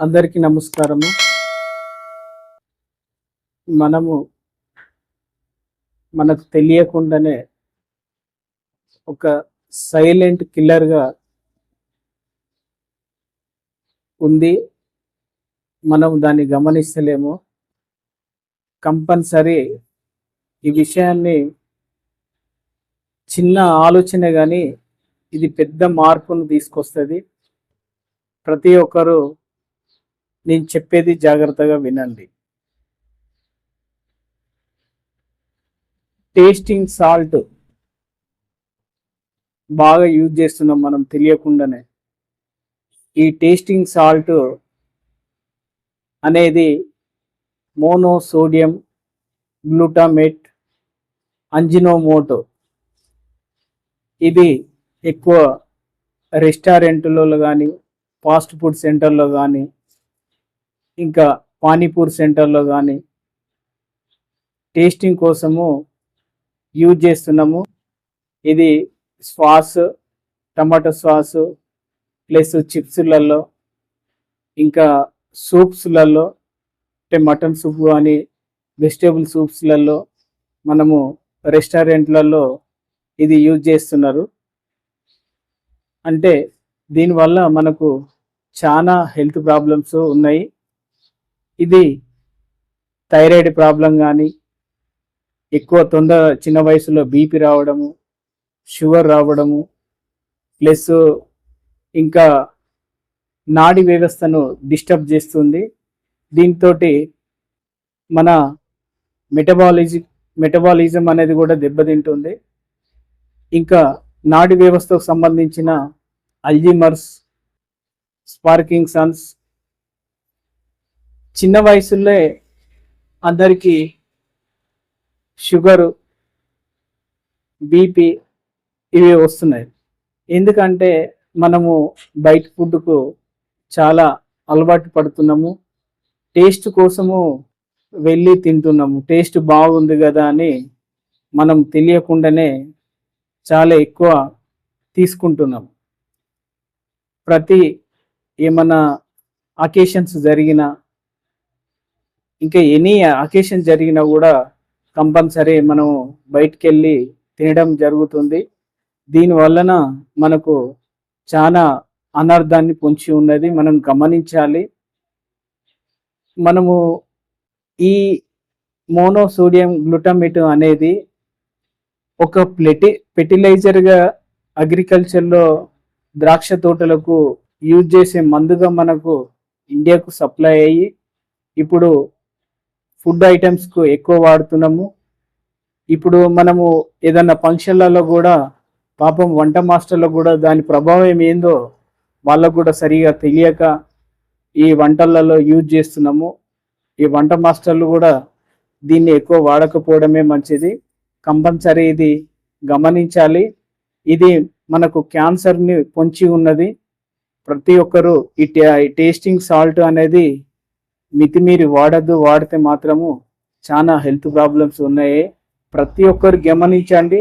అందరికీ నమస్కారము. మనము మనకు తెలియకుండానే ఒక సైలెంట్ కిల్లర్గా ఉంది. మనం దాన్ని గమనిస్తలేము. కంపల్సరీ ఈ విషయాన్ని చిన్న ఆలోచన కానీ ఇది పెద్ద మార్పును తీసుకొస్తుంది. ప్రతి ఒక్కరూ నేను చెప్పేది జాగ్రత్తగా వినండి. టేస్టింగ్ సాల్ట్ బాగా యూజ్ చేస్తున్నాం మనం తెలియకుండానే. ఈ టేస్టింగ్ సాల్ట్ అనేది మోనోసోడియం గ్లూటామేట్ అంజినోమోటో ఇది ఎక్కువ రెస్టారెంట్లలో కానీ ఫాస్ట్ ఫుడ్ సెంటర్లో కానీ ఇంకా పానీపూర్ సెంటర్లో కానీ టేస్టింగ్ కోసము యూజ్ చేస్తున్నాము. ఇది సాస్ టమాటో సాస్ ప్లస్ చిప్స్లలో ఇంకా సూప్స్లలో అంటే మటన్ సూప్ కానీ వెజిటేబుల్ సూప్స్లలో మనము రెస్టారెంట్లలో ఇది యూజ్ చేస్తున్నారు. అంటే దీనివల్ల మనకు చాలా హెల్త్ ప్రాబ్లమ్స్ ఉన్నాయి. ఇది థైరాయిడ్ ప్రాబ్లం కానీ ఎక్కువ తొందర చిన్న వయసులో బీపీ రావడము షుగర్ రావడము ప్లస్ ఇంకా నాడి వ్యవస్థను డిస్టర్బ్ చేస్తుంది. దీంతో మన మెటబాలిజి మెటబాలిజం అనేది కూడా దెబ్బతింటుంది. ఇంకా నాడి వ్యవస్థకు సంబంధించిన అల్జిమర్స్ స్పార్కింగ్ సన్స్ చిన్న వయసులో అందరికీ షుగరు బీపీ ఇవి వస్తున్నాయి. ఎందుకంటే మనము బయట ఫుడ్కు చాలా అలవాటు పడుతున్నాము. టేస్ట్ కోసము వెళ్ళి తింటున్నాము. టేస్ట్ బాగుంది కదా అని మనం తెలియకుండానే చాలా ఎక్కువ తీసుకుంటున్నాం ప్రతి ఏమన్నా అకేషన్స్ జరిగినా ఇంకా ఎనీ అకేషన్ జరిగినా కూడా కంపల్సరీ మనం బయటికి వెళ్ళి తినడం జరుగుతుంది. దీని వలన మనకు చాలా అనర్థాన్ని పొంచి ఉన్నది మనం గమనించాలి. మనము ఈ మోనోసోడియం గ్లూటమేట్ అనేది ఒక ప్లెటి ఫెర్టిలైజర్గా అగ్రికల్చర్లో ద్రాక్ష తోటలకు యూజ్ చేసే మందుగా మనకు ఇండియాకు సప్లై అయ్యి ఇప్పుడు ఫుడ్ ఐటమ్స్కు ఎక్కువ వాడుతున్నాము. ఇప్పుడు మనము ఏదన్నా ఫంక్షన్లలో కూడా పాపం వంట మాస్టర్లకు కూడా దాని ప్రభావం ఏందో వాళ్ళకు కూడా సరిగా తెలియక ఈ వంటలలో యూజ్ చేస్తున్నాము. ఈ వంట మాస్టర్లు కూడా దీన్ని ఎక్కువ వాడకపోవడమే మంచిది. కంపల్సరీ ఇది గమనించాలి. ఇది మనకు క్యాన్సర్ని పొంచి ఉన్నది. ప్రతి ఒక్కరూ ఈ టేస్టింగ్ సాల్ట్ అనేది మితిమీరి వాడద్దు వాడితే మాత్రము చాలా హెల్త్ ప్రాబ్లమ్స్ ఉన్నాయి. ప్రతి ఒక్కరు గమనించండి.